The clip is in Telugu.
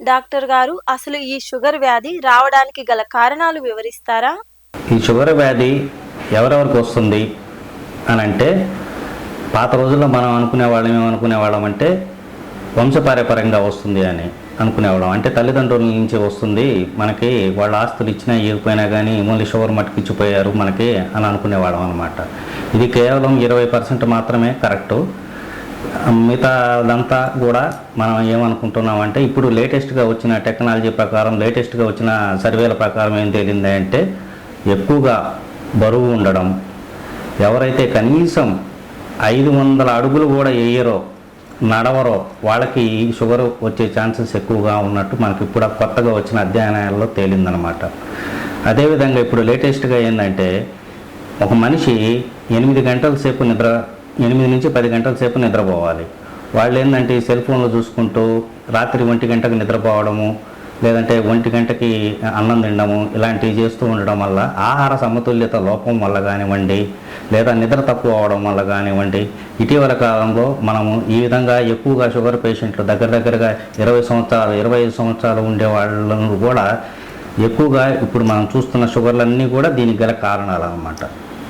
డాక్టర్ గారు అసలు ఈ షుగర్ వ్యాధి రావడానికి గల కారణాలు వివరిస్తారా? ఈ షుగర్ వ్యాధి ఎవరెవరికి వస్తుంది అని అంటే పాత రోజుల్లో మనం అనుకునే వాళ్ళం ఏమనుకునే వాళ్ళం అంటే వంశపారపరంగా వస్తుంది అని అనుకునేవాళ్ళం అంటే తల్లిదండ్రుల నుంచి వస్తుంది మనకి వాళ్ళ ఆస్తులు ఇచ్చినా ఇవ్వకపోయినా కానీ ఓన్లీ షుగర్ మట్టుకు ఇచ్చిపోయారు మనకి అని అనుకునేవాళ్ళం అనమాట ఇది కేవలం ఇరవై పర్సెంట్ మాత్రమే కరెక్టు. మిగతాదంతా కూడా మనం ఏమనుకుంటున్నామంటే ఇప్పుడు లేటెస్ట్గా వచ్చిన టెక్నాలజీ ప్రకారం లేటెస్ట్గా వచ్చిన సర్వేల ప్రకారం ఏం తేలింది అంటే ఎక్కువగా బరువు ఉండడం. ఎవరైతే కనీసం ఐదు వందల అడుగులు కూడా వేయరో నడవరో వాళ్ళకి షుగర్ వచ్చే ఛాన్సెస్ ఎక్కువగా ఉన్నట్టు మనకి ఇప్పుడు కొత్తగా వచ్చిన అధ్యయనాల్లో తేలిందనమాట. అదేవిధంగా ఇప్పుడు లేటెస్ట్గా ఏంటంటే ఒక మనిషి ఎనిమిది గంటల సేపు నిద్ర ఎనిమిది నుంచి పది గంటల సేపు నిద్రపోవాలి. వాళ్ళు ఏంటంటే ఈ సెల్ ఫోన్లు చూసుకుంటూ రాత్రి ఒంటి గంటకు నిద్రపోవడము లేదంటే ఒంటి గంటకి అన్నం తినడము ఇలాంటివి చేస్తూ ఉండడం వల్ల ఆహార సమతుల్యత లోపం వల్ల కానివ్వండి లేదా నిద్ర తక్కువ అవడం వల్ల కానివ్వండి ఇటీవల కాలంలో మనము ఈ విధంగా ఎక్కువగా షుగర్ పేషెంట్లు దగ్గర దగ్గరగా ఇరవై సంవత్సరాలు ఇరవై ఐదు సంవత్సరాలు ఉండే వాళ్ళను కూడా ఎక్కువగా ఇప్పుడు మనం చూస్తున్న షుగర్లన్నీ కూడా దీనికి గల కారణాలు అన్నమాట.